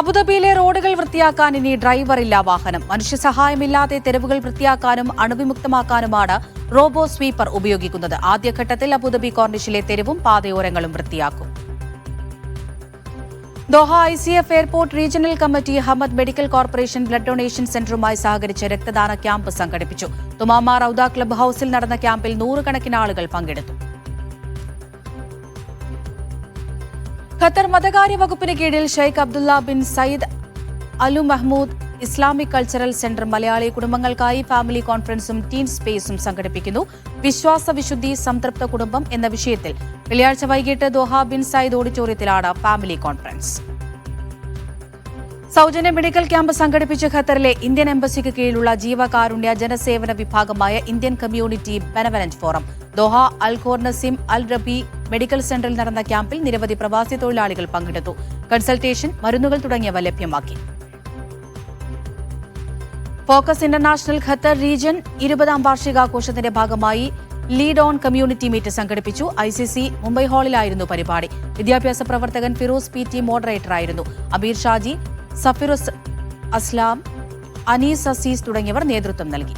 അബുദാബിയിലെ റോഡുകൾ വൃത്തിയാക്കാൻ ഇനി ഡ്രൈവറില്ല വാഹനം. മനുഷ്യ സഹായമില്ലാതെ തെരുവുകൾ വൃത്തിയാക്കാനും അണുവിമുക്തമാക്കാനുമാണ് റോബോ സ്വീപ്പർ ഉപയോഗിക്കുന്നത്. ആദ്യഘട്ടത്തിൽ അബുദാബി കോർണിഷിലെ തെരുവും പാതയോരങ്ങളും വൃത്തിയാക്കും. Doha I C F airport regional committee Hamad medical corporation blood donation സെന്ററുമായി സഹകരിച്ച് രക്തദാന ക്യാമ്പ് സംഘടിപ്പിച്ചു. തുമാമ റൌദ ക്ലബ് ഹൌസിൽ നടന്ന ക്യാമ്പിൽ നൂറുകണക്കിന് ആളുകൾ പങ്കെടുത്തു. ഖത്തർ മതകാര്യ വകുപ്പിന് കീഴിൽ Sheikh Abdullah bin Sayyid Al Mahmoud Islamic cultural centre Malayali കുടുംബങ്ങൾക്കായി family കോൺഫറൻസും ടീം സ്പേസും സംഘടിപ്പിക്കുന്നു. വിശ്വാസ വിശുദ്ധി സംതൃപ്ത കുടുംബം എന്ന വിഷയത്തിൽ വെള്ളിയാഴ്ച വൈകിട്ട് ദോഹ ബിൻ സയ്യിദ് ഓഡിറ്റോറിയത്തിലാണ് ഫാമിലി കോൺഫറൻസ്. സൗജന്യ മെഡിക്കൽ ക്യാമ്പ് സംഘടിപ്പിച്ച ഖത്തറിലെ ഇന്ത്യൻ എംബസിക്ക് കീഴിലുള്ള ജീവകാരുണ്യ ജനസേവന വിഭാഗമായ Indian community benevolent forum Doha Al ഖോർനസിം Al റബി മെഡിക്കൽ സെന്ററിൽ നടന്ന ക്യാമ്പിൽ നിരവധി പ്രവാസി തൊഴിലാളികൾ പങ്കെടുത്തു. കൺസൾട്ടേഷൻ മരുന്നുകൾ തുടങ്ങിയവ ലഭ്യമാക്കി. ഫോക്കസ് ഇന്റർനാഷണൽ ഖത്തർ റീജിയൻ ഇരുപതാം വാർഷികാഘോഷത്തിന്റെ ഭാഗമായി ലീഡ് ഓൺ കമ്മ്യൂണിറ്റി മീറ്റ് സംഘടിപ്പിച്ചു. ഐ സി സി മുംബൈ ഹാളിലായിരുന്നു പരിപാടി. വിദ്യാഭ്യാസ പ്രവർത്തകൻ ഫിറോസ് പി ടി മോഡറേറ്ററായിരുന്നു അബീർ ഷാജി സഫിറുസ് അസ്ലാം അനീസ് അസീസ് തുടങ്ങിയവർ നേതൃത്വം നൽകി.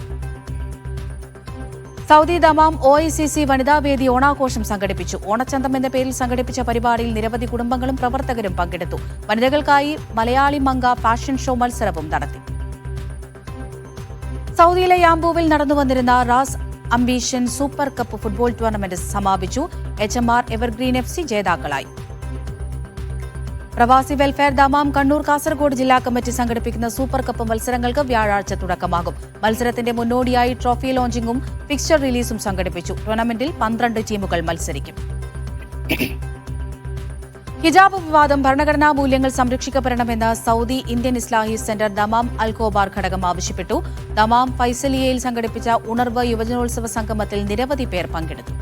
Saudi Dammam O I C C വനിതാവേദി ഓണാഘോഷം സംഘടിപ്പിച്ചു. ഓണച്ചന്തം എന്ന പേരിൽ സംഘടിപ്പിച്ച പരിപാടിയിൽ നിരവധി കുടുംബങ്ങളും പ്രവർത്തകരും പങ്കെടുത്തു. വനിതകൾക്കായി മലയാളി മങ്ക ഫാഷൻ ഷോ മത്സരവും നടത്തി. സൗദിയിലെ യാംബൂവിൽ നടന്നുവന്നിരുന്ന Ras ambition super cup football tournament സമാപിച്ചു. H M R evergreen F C ജേതാക്കളായി. പ്രവാസി വെൽഫെയർ ദമാം കണ്ണൂർ കാസർഗോഡ് ജില്ലാ കമ്മിറ്റി സംഘടിപ്പിക്കുന്ന സൂപ്പർ കപ്പ് മത്സരങ്ങൾക്ക് വ്യാഴാഴ്ച തുടക്കമാകും. മത്സരത്തിന്റെ മുന്നോടിയായി ട്രോഫി ലോഞ്ചിങ്ങും ഫിക്സ്ചർ റിലീസും സംഘടിപ്പിച്ചു. ടൂർണമെന്റിൽ പന്ത്രണ്ട് ടീമുകൾ മത്സരിക്കും. ഹിജാബ് വിവാദം ഭരണഘടനാ മൂല്യങ്ങൾ സംരക്ഷിക്കപ്പെടണമെന്ന് Saudi Indian Islahi centre Dammam Al Khobar ഘടകം ആവശ്യപ്പെട്ടു. ദമാം ഫൈസലിയയിൽ സംഘടിപ്പിച്ച ഉണർവ് യുവജനോത്സവ സംഗമത്തിൽ നിരവധി പേർ പങ്കെടുത്തു.